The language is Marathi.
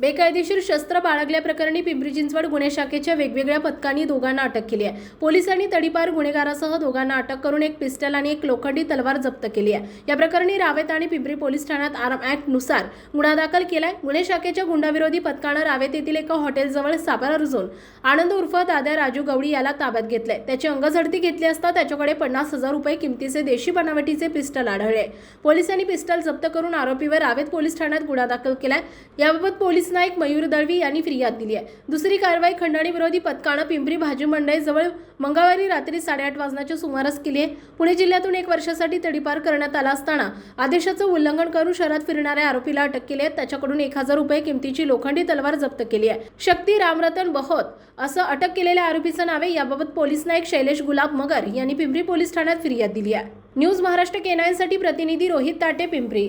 बेकायदेशीर शस्त्र बाळगल्याप्रकरणी पिंपरी चिंचवड गुन्हे शाखेच्या वेगवेगळ्या पथकांनी दोघांना अटक केली आहे. पोलिसांनी तडीपार गुन्हेगारासह दोघांना अटक करून एक पिस्टल आणि एक लोखंडी तलवार जप्त केली आहे. या प्रकरणी रावेत आणि पिंपरी पोलीस ठाण्यात आरम ऍक्टनुसार गुन्हा दाखल केलाय. गुन्हे शाखेच्या गुंडाविरोधी पथकानं रावेत येथील एका हॉटेलजवळ सापळा रुजून आनंद उर्फ दादा राजू गवळी याला ताब्यात घेतलंय. त्याची अंगझडती घेतली असता त्याच्याकडे पन्नास हजार रुपये किमतीचे देशी बनावटीचे पिस्टल आढळले. पोलिसांनी पिस्टल जप्त करून आरोपीवर रावेत पोलीस ठाण्यात गुन्हा दाखल केलाय. याबाबत पोलीस नाईक मयूर दळवी यांनी फिर्याद दिली आहे. दुसरी कारवाई खंडणी विरोधी पथकानं पिंपरी भाजी मंडईजवळ मंगळवारी रात्री साडेआठ वाजण्याच्या सुमारास केली आहे. पुणे जिल्ह्यातून एक वर्षासाठी तडीपार करण्यात आला असताना आदेशाचं उल्लंघन करून शहरात फिरणाऱ्या आरोपीला अटक केली आहे. त्याच्याकडून एक हजार रुपये किमतीची लोखंडी तलवार जप्त केली आहे. शक्ती रामरतन बहोत असं अटक केलेल्या आरोपीचं नाव आहे. याबाबत पोलीस नाईक शैलेश गुलाब मगर यांनी पिंपरी पोलीस ठाण्यात फिर्याद दिली आहे. न्यूज महाराष्ट्र केनायसाठी प्रतिनिधी रोहित ताटे पिंपरी